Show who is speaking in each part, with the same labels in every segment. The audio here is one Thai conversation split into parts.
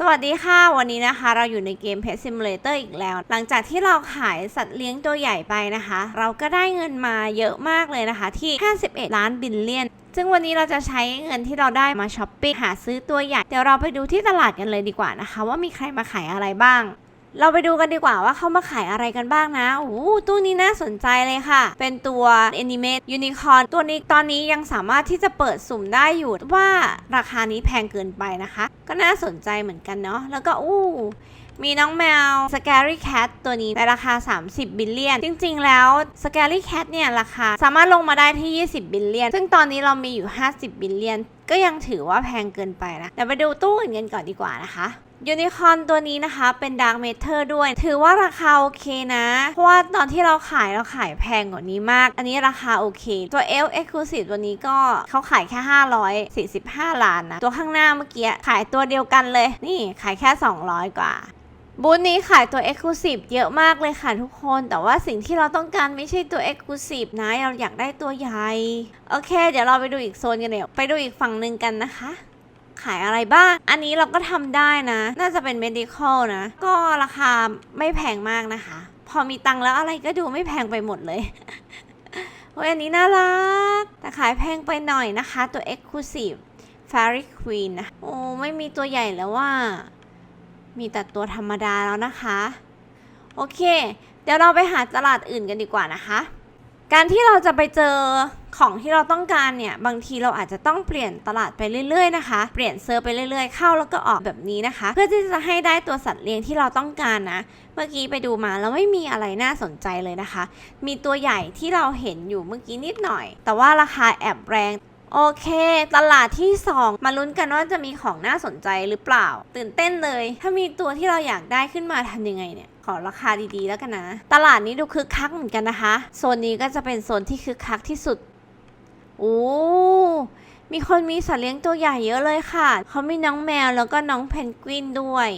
Speaker 1: สวัสดีค่ะ วันนี้นะคะเราอยู่ในเกม Pet Simulator อีกแล้ว หลังจากที่เราขายสัตว์เลี้ยงตัวใหญ่ไปนะคะ เราก็ได้เงินมาเยอะมากเลยนะคะที่ 51 ล้านบิลเลียน ซึ่งวันนี้เราจะใช้เงินที่เราได้มาช้อปปิ้งหาซื้อตัวใหญ่ เดี๋ยวเราไปดูที่ตลาดกันเลยดีกว่านะคะ ว่ามีใครมาขายอะไรบ้าง เราไปดูกันดีกว่าว่าเขามาขายอะไรกันบ้างนะ โอ้ตู้นี้น่าสนใจเลยค่ะ เป็นตัว Animate Unicorn ตัวนี้ตอนนี้ยังสามารถที่จะเปิดสุ่มได้อยู่ว่าราคานี้แพงเกินไปนะคะ ก็น่าสนใจเหมือนกันเนาะ แล้วก็อู้มีน้องแมว Scary Cat ตัวนี้ในราคา 30 บิลเลียน จริง ๆ แล้ว Scary Cat เนี่ยราคาสามารถลงมาได้ที่ 20 บิลเลียน ซึ่งตอนนี้เรามีอยู่ 50 บิลเลียน ก็ยังถือว่าแพงเกินไปนะ เดี๋ยวไปดูตู้อื่นกันก่อนดีกว่านะคะ ยูนิคอนตัวนี้นะคะเป็นดาร์กเมเทอร์ด้วย ถือว่าราคาโอเคนะ เพราะว่าตอนที่เราขายเราขายแพงกว่านี้มาก อันนี้ราคาโอเค ตัวเอลเอ็กซ์คลูซีฟตัวนี้ก็เขาขายแค่ 545 ล้านนะ ตัวข้างหน้าเมื่อกี้ขายตัวเดียวกันเลย นี่ขายแค่ 200 กว่าบูธนี้ขายตัว Exclusive เยอะมากเลยค่ะทุกคน แต่ว่าสิ่งที่เราต้องการไม่ใช่ตัว Exclusive นะ เราอยากได้ตัวใหญ่ โอเค เดี๋ยวเราไปดูอีกโซนกันเดี๋ยวไปดูอีกฝั่งหนึ่งกันนะคะ ขายอะไรบ้าง อันนี้เราก็ทำได้นะ น่าจะเป็น medical นะ ก็ราคาไม่แพงมากนะคะ พอมีตังค์แล้วอะไรก็ดูไม่แพงไปหมดเลยโอ้ยอันนี้น่ารัก แต่ขายแพงไปหน่อยนะคะ ตัว exclusive fairy queen นะ โอ้ไม่มีตัวใหญ่แล้วว่า มีแต่ตัวธรรมดาแล้วนะคะ โอเค เดี๋ยวเราไปหาตลาดอื่นกันดีกว่านะคะ การที่เราจะไปเจอของที่เราต้องการเนี่ย บางทีเราอาจจะต้องเปลี่ยนตลาดไปเรื่อยๆนะคะ เปลี่ยนเซอร์ไปเรื่อยๆ เข้าแล้วก็ออกแบบนี้นะคะ เพื่อที่จะให้ได้ตัวสัตว์เลี้ยงที่เราต้องการนะ เมื่อกี้ไปดูมาแล้วไม่มีอะไรน่าสนใจเลยนะคะ มีตัวใหญ่ที่เราเห็นอยู่เมื่อกี้นิดหน่อย แต่ว่าราคาแอบแรง โอเค ตลาดที่ 2 มาลุ้นกันว่าจะมีของน่าสนใจหรือเปล่า ตื่นเต้นเลย ถ้ามีตัวที่เราอยากได้ขึ้นมาทำยังไงเนี่ยขอราคาดีๆแล้วกันนะ ตลาดนี้ดูคึกคักเหมือนกันนะคะ โซนนี้ก็จะเป็นโซนที่คึกคักที่สุด โอ้มีคนมีสัตว์เลี้ยงตัวใหญ่เยอะเลยค่ะ เขามีน้องแมวแล้วก็น้องเพนกวินด้วย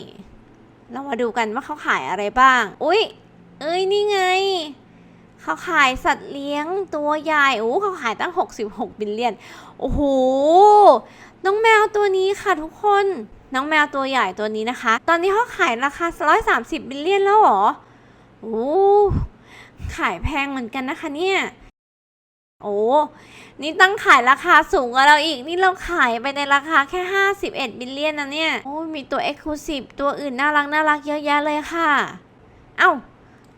Speaker 1: เรามาดูกันว่าเขาขายอะไรบ้าง อุ๊ย เอ้ยนี่ไง เขาขายสัตว์เลี้ยงตัวใหญ่โอ้เขาขายตั้ง 66 บิลเลียน โอ้โห น้องแมวตัวนี้ค่ะทุกคน น้องแมวตัวใหญ่ตัวนี้นะคะ ตอนนี้เขาขายราคา 130 บิลเลียนแล้วเหรอ โอ้ขายแพงเหมือนกันนะคะเนี่ย โอ้ นี่ตั้งขายราคาสูงกว่าเราอีก นี่เราขายไปในราคาแค่ 51 บิลเลียนนะเนี่ย โอ้ มีตัว Exclusive ตัวอื่นน่ารักน่ารักเยอะแยะเลยค่ะ เอ้า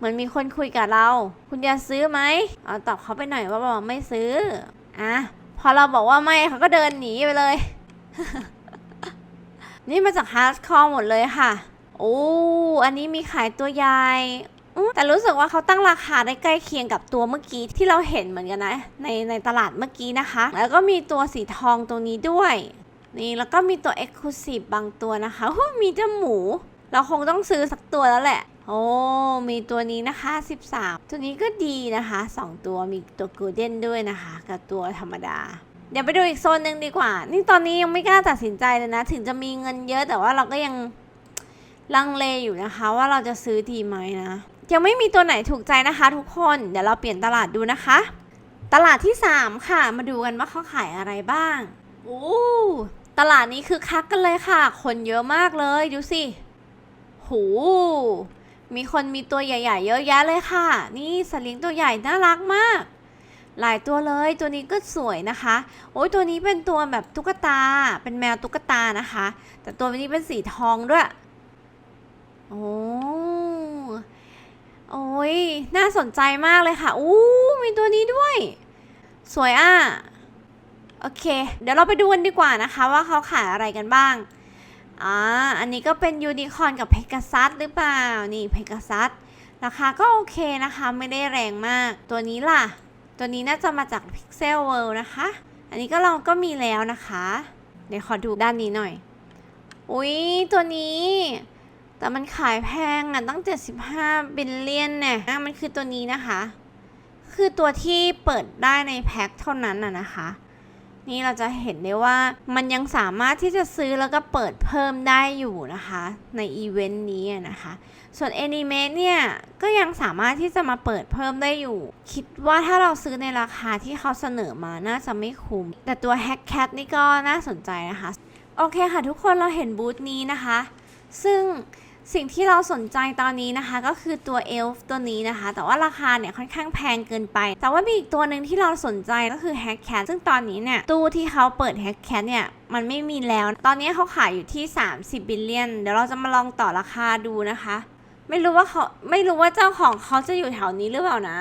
Speaker 1: เหมือนมีคนคุยกับเรา คุณจะซื้อไหมเอาตอบเขาไปหน่อยว่าบอกไม่ซื้อ อะ พอเราบอกว่าไม่เขาก็เดินหนีไปเลย นี่มาจากฮาร์ดคอร์หมดเลยค่ะ โอ้ อันนี้มีขายตัวใหญ่แต่รู้สึกว่าเขาตั้งราคาได้ใกล้เคียงกับตัวเมื่อกี้ที่เราเห็นเหมือนกันนะ ในในตลาดเมื่อกี้นะคะ แล้วก็มีตัวสีทองตัวนี้ด้วย นี่แล้วก็มีตัว Exclusive บางตัวนะคะมีเจ้าหมู เราคงต้องซื้อสักตัวแล้วแหละ โอ้ มีตัวนี้นะคะ 13 ตัวนี้ก็ดีนะคะ 2 ตัว มีตัวกูเด้นด้วยนะคะ กับตัวธรรมดา เดี๋ยวไปดูอีกโซนหนึ่งดีกว่า นี่ตอนนี้ยังไม่กล้าตัดสินใจเลยนะ ถึงจะมีเงินเยอะแต่ว่าเราก็ยังลังเลอยู่นะคะ ว่าเราจะซื้อดีไหมนะ ยังไม่มีตัวไหนถูกใจนะคะ ทุกคน เดี๋ยวเราเปลี่ยนตลาดดูนะคะ ตลาดที่ 3 ค่ะ มาดูกันว่าเขาขายอะไรบ้างโอ้ตลาดนี้คือคักกันเลยค่ะ คนเยอะมากเลย ดูสิโห มีคนมีตัวใหญ่ ๆ เยอะแยะเลยค่ะ นี่สัตว์เลี้ยงตัวใหญ่น่ารักมาก หลายตัวเลย ตัวนี้ก็สวยนะคะ โอ้ยตัวนี้เป็นตัวแบบตุ๊กตา เป็นแมวตุ๊กตานะคะ แต่ตัวนี้เป็นสีทองด้วย โอ้โอ้ยน่าสนใจมากเลยค่ะอู้มีตัวนี้ด้วย สวยอะ โอเค เดี๋ยวเราไปดูกันดีกว่านะคะ ว่าเขาขายอะไรกันบ้าง อ่า อันนี้ก็เป็นยูนิคอร์นกับเพก a ซัสหรือเปล่า นี่เพก a ซัสราคาก็โอเคนะคะ ไม่ได้แรงมาก ตัวนี้ล่ะ ตัวนี้น่าจะมาจาก Pixel World นะคะ อันนี้ก็เราก็มีแล้วนะคะ เดี๋ยวขอดูด้านนี้หน่อย อุ๊ย ตัวนี้ แต่มันขายแพงอะ ตั้ง 75บิลเลียนเนี่ยอะมันคือตัวนี้นะคะ คือตัวที่เปิดได้ในแพ็คเท่านั้นน่ะนะคะ นี่เราจะเห็นได้ว่ามันยังสามารถที่จะซื้อแล้วก็เปิดเพิ่มได้อยู่นะคะ ในอีเวนต์นี้นะคะ ส่วน Animate เนี่ย ก็ยังสามารถที่จะมาเปิดเพิ่มได้อยู่ คิดว่าถ้าเราซื้อในราคาที่เขาเสนอมาน่าจะไม่คุ้ม แต่ตัว Hack Cat นี่ก็น่าสนใจนะคะ โอเคค่ะทุกคนเราเห็นบูธนี้นะคะ ซึ่ง สิ่งที่เราสนใจตอนนี้นะคะก็คือตัวเอลฟ์ตัวนี้นะคะ แต่ว่าราคาเนี่ยค่อนข้างแพงเกินไป แต่ว่ามีอีกตัวหนึ่งที่เราสนใจก็คือแฮกแคทซึ่งตอนนี้เนี่ยตู้ที่เขาเปิดแฮกแคทเนี่ยมันไม่มีแล้ว ตอนนี้เขาขายอยู่ที่ 30 บิลเลียน เดี๋ยวเราจะมาลองต่อราคาดูนะคะ ไม่รู้ว่าเขาไม่รู้ว่าเจ้าของเขาจะอยู่แถวนี้หรือเปล่านะ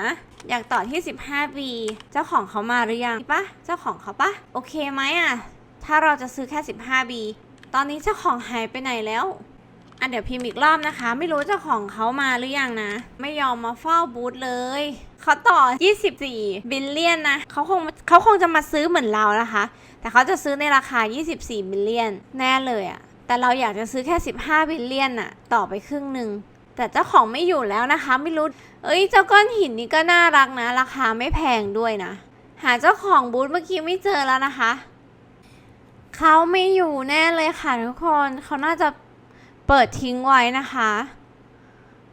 Speaker 1: อยากต่อที่ 15 ปีเจ้าของเขามาหรือยังปะเจ้าของเขาปะโอเคไหมอะถ้าเราจะซื้อแค่ 15ปีตอนนี้เจ้าของหายไปไหนแล้ว อะเดี๋ยวพิมพ์อีกรอบนะคะ ไม่รู้เจ้าของเขามาหรือยังนะ ไม่ยอมมาเฝ้าบูธเลยเขาต่อ 24 บิลเลียนนะเขาคงเขาคงจะมาซื้อเหมือนเรานะคะ แต่เขาจะซื้อในราคา 24 บิลเลียน แน่เลยอะแต่เราอยากจะซื้อแค่ 15 บิลเลียนอะต่อไปครึ่งหนึ่งแต่เจ้าของไม่อยู่แล้วนะคะ ไม่รู้ เอ้ยเจ้าก้อนหินนี่ก็น่ารักนะ ราคาไม่แพงด้วยนะ หาเจ้าของบูธเมื่อกี้ไม่เจอแล้วนะคะเขาไม่อยู่แน่เลยค่ะทุกคนเขาน่าจะ เปิดทิ้งไว้นะคะ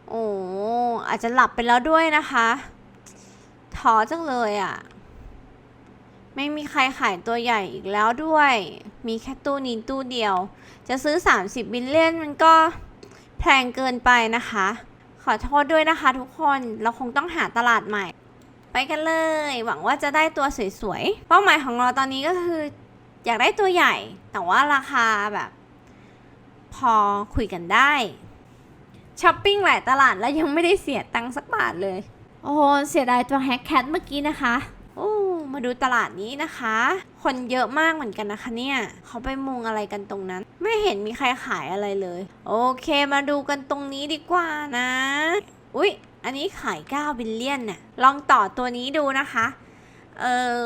Speaker 1: โอ้อาจจะหลับไปแล้วด้วยนะคะท้อจังเลยอะ่ะ ไม่มีใครขายตัวใหญ่อีกแล้วด้วย มีแค่ตู้นี้ตู้เดียว จะซื้อ 30บิลเลียนมันก็แพงเกินไปนะคะ ขอโทษด้วยนะคะทุกคนเราคงต้องหาตลาดใหม่ ไปกันเลย หวังว่าจะได้ตัวสวยๆ เป้าหมายของเราตอนนี้ก็คือ อยากได้ตัวใหญ่ แต่ว่าราคาแบบ พอคุยกันได้ช้อปปิ้งหลายตลาดแล้วยังไม่ได้เสียตังค์สักบาทเลย โอ้โหเสียดายตัวแฮกแคทเมื่อกี้นะคะโอ้มาดูตลาดนี้นะคะ คนเยอะมากเหมือนกันนะคะเนี่ยเขาไปมุงอะไรกันตรงนั้น ไม่เห็นมีใครขายอะไรเลย โอเคมาดูกันตรงนี้ดีกว่านะ อุ๊ย อันนี้ขาย9บิลเลียนเนี่ยลองต่อตัวนี้ดูนะคะ เออ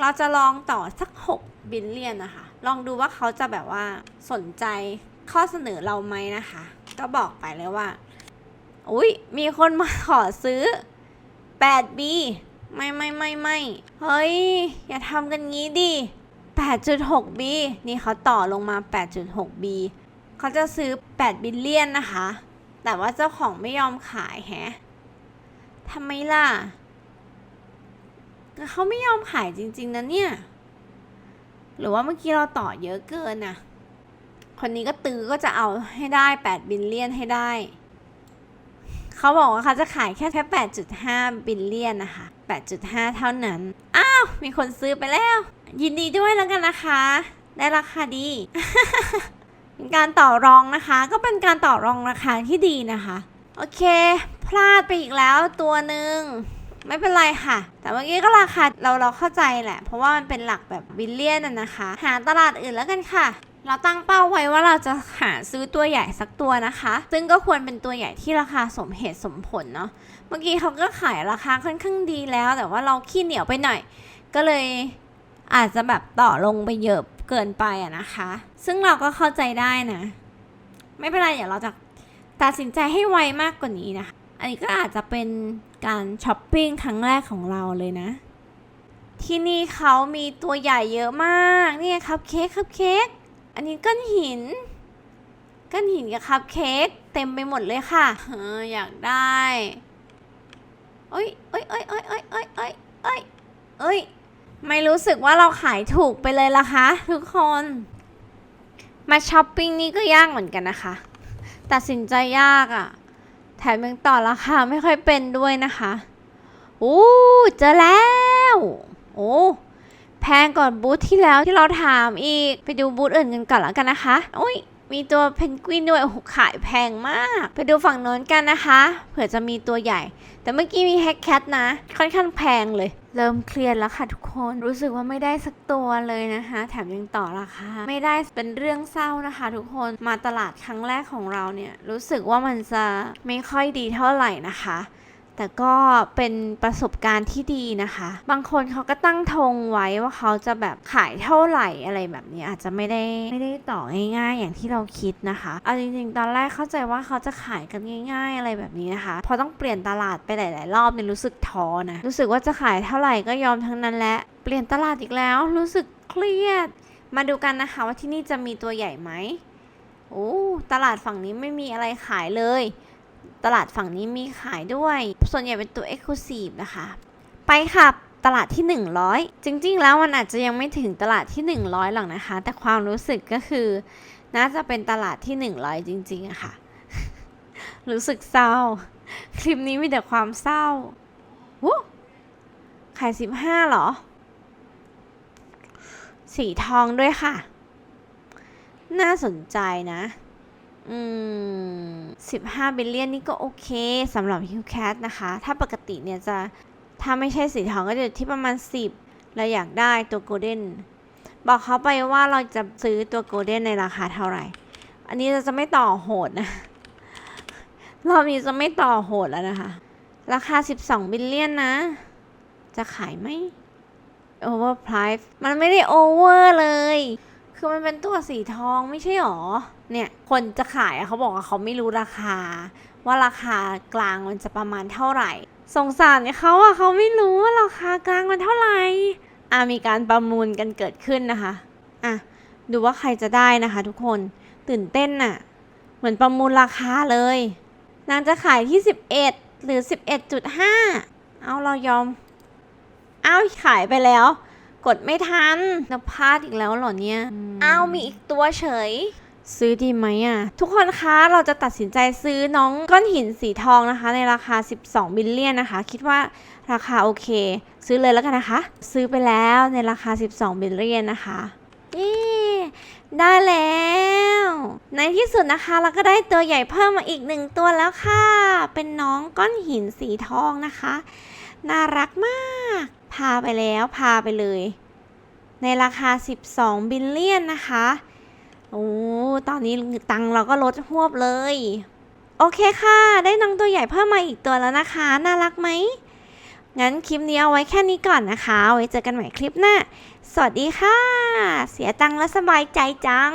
Speaker 1: เราจะลองต่อสัก 6 บิลเลียนนะคะ ลองดูว่าเขาจะแบบว่าสนใจ ข้อเสนอเราไหมนะคะ ก็บอกไปเลยว่า อุ๊ยมีคนมาขอซื้อ 8B ไม่ไม่ไม่ไม่เฮ้ย อย่าทำกันงี้ดิ 8.6B นี่เขาต่อลงมา 8.6B เขาจะซื้อ 8 บิลเลียนนะคะ แต่ว่าเจ้าของไม่ยอมขายแฮะทำไมล่ะ เขาไม่ยอมขายจริง ๆนะเนี่ย หรือว่าเมื่อกี้เราต่อเยอะเกินน่ะ คนนี้ก็ตื้อก็จะเอาให้ได้8บิลเลียนให้ได้ เขาบอกว่าเขาจะขายแค่แค่ 8.5 บิลเลียนนะคะ 8.5 เท่านั้น อ้าว มีคนซื้อไปแล้ว ยินดีด้วยแล้วกันนะคะ ได้ราคาดีเป็นการต่อรองนะคะ ก็เป็นการต่อรองราคาที่ดีนะคะ โอเค พลาดไปอีกแล้วตัวหนึ่งไม่เป็นไรค่ะ แต่เมื่อกี้ก็ราคาเราเราเข้าใจแหละ เพราะว่ามันเป็นหลักแบบบิลเลียนน่ะนะคะ หาตลาดอื่นแล้วกันค่ะ เราตั้งเป้าไว้ว่าเราจะหาซื้อตัวใหญ่สักตัวนะคะ ซึ่งก็ควรเป็นตัวใหญ่ที่ราคาสมเหตุสมผลเนาะ เมื่อกี้เขาก็ขายราคาค่อนข้างดีแล้ว แต่ว่าเราขี้เหนียวไปหน่อย ก็เลยอาจจะแบบต่อลงไปเยอะเกินไปอะนะคะ ซึ่งเราก็เข้าใจได้นะ ไม่เป็นไรเดี๋ยวเราจะตัดสินใจให้ไวมากกว่านี้นะคะ อันนี้ก็อาจจะเป็นการช้อปปิ้งครั้งแรกของเราเลยนะ ที่นี่เขามีตัวใหญ่เยอะมาก นี่ไงคัพเค้กคัพเค้ก อันนี้ก้อนหินก้อนหินกับคัพเค้กเต็มไปหมดเลยค่ะเอออยากได้เอ้ยเอ้ยเอ้ยเอ้ยเอ้ยเอ้ยเอ้ยเอ้ยเอ้ย ไม่รู้สึกว่าเราขายถูกไปเลยละคะทุกคน มาช้อปปิ้งนี่ก็ยากเหมือนกันนะคะ ตัดสินใจยากอะ่ะ แถมยังต่อราคาไม่ค่อยเป็นด้วยนะคะ โอ้เจอแล้ว โอ้ แพงกว่าบูธที่แล้วที่เราถามอีก ไปดูบูธอื่นกันก่อนแล้วกันนะคะอุ้ยมีตัวเพนกวินด้วยโอ้โหขายแพงมาก ไปดูฝั่งโน้นกันนะคะ เผื่อจะมีตัวใหญ่ แต่เมื่อกี้มีแฮกแคทนะ ค่อนข้างแพงเลย เริ่มเครียดแล้วค่ะทุกคน รู้สึกว่าไม่ได้สักตัวเลยนะคะ แถมยังต่อราคา ไม่ได้เป็นเรื่องเศร้านะคะ ทุกคน มาตลาดครั้งแรกของเราเนี่ย รู้สึกว่ามันจะไม่ค่อยดีเท่าไหร่นะคะ แต่ก็เป็นประสบการณ์ที่ดีนะคะ บางคนเขาก็ตั้งธงไว้ว่าเขาจะแบบขายเท่าไหร่อะไรแบบนี้อาจจะไม่ได้ไม่ได้ต่อง่ายๆ อย่างที่เราคิดนะคะ เอาจริงๆ ตอนแรกเข้าใจว่าเขาจะขายกันง่าย ๆ อะไรแบบนี้นะคะ พอต้องเปลี่ยนตลาดไปหลาย ๆ รอบเนี่ยรู้สึกท้อนะ รู้สึกว่าจะขายเท่าไหร่ก็ยอมทั้งนั้นแหละ เปลี่ยนตลาดอีกแล้ว รู้สึกเครียด มาดูกันนะคะว่าที่นี่จะมีตัวใหญ่ไหมโอ้ตลาดฝั่งนี้ไม่มีอะไรขายเลย ตลาดฝั่งนี้มีขายด้วย ส่วนใหญ่เป็นตัว Exclusive นะคะ ไปค่ะตลาดที่ 100 จริงๆ แล้วมันอาจจะยังไม่ถึงตลาดที่ 100 หรอกนะคะ แต่ความรู้สึกก็คือ น่าจะเป็นตลาดที่หนึ่งร้อยจริงๆอะค่ะ รู้สึกเศร้า คลิปนี้มีแต่ความเศร้าวู้ขายสิบห้าหรอ สีทองด้วยค่ะ น่าสนใจนะ อืมสิบห้าบิลเลียนนี่ก็โอเคสำหรับฮิวแคทนะคะ ถ้าปกติเนี่ยจะ ถ้าไม่ใช่สีทองก็จะอยู่ที่ประมาณสิบเราอยากได้ตัวโกลเด้น บอกเขาไปว่าเราจะซื้อตัวโกลเด้นในราคาเท่าไหร่ อันนี้เราจะไม่ต่อโหดนะ รอบนี้จะไม่ต่อโหดแล้วนะคะ ราคา 12 บิลเลียนนะ จะขายไหม Overprice มันไม่ได้โอเวอร์เลย คือมันเป็นตัวสีทองไม่ใช่หรอ เนี่ยคนจะขายอะเขาบอกว่าเขาไม่รู้ราคา ว่าราคากลางมันจะประมาณเท่าไหร่ สงสารเขาอะเขาไม่รู้ว่าราคากลางมันเท่าไหร่อะมีการประมูลกันเกิดขึ้นนะคะอะดูว่าใครจะได้นะคะ ทุกคนตื่นเต้นน่ะ เหมือนประมูลราคาเลย นางจะขายที่ 11 หรือ 11.5 เอาเรายอม เอาขายไปแล้ว กดไม่ทันเราพลาดอีกแล้วเหรอเนี่ย เอามีอีกตัวเฉย ซื้อดีไหมอะ ทุกคนคะเราจะตัดสินใจซื้อน้องก้อนหินสีทองนะคะ ในราคา 12บิลเลียนนะคะ คิดว่าราคาโอเค ซื้อเลยแล้วกันนะคะ ซื้อไปแล้วในราคา 12บิลเลียนนะคะเย้ได้แล้ว ในที่สุดนะคะเราก็ได้ตัวใหญ่เพิ่มมาอีกหนึ่งตัวแล้วค่ะ เป็นน้องก้อนหินสีทองนะคะ น่ารักมาก พาไปแล้วพาไปเลย ในราคา 12 บิลเลียนนะคะ โอ้ตอนนี้ตังเราก็ลดหวบเลย โอเคค่ะ ได้น้องตัวใหญ่เพิ่มมาอีกตัวแล้วนะคะ น่ารักไหม งั้นคลิปนี้เอาไว้แค่นี้ก่อนนะคะ ไว้เจอกันใหม่คลิปหน้า สวัสดีค่ะ เสียตังแล้วสบายใจจัง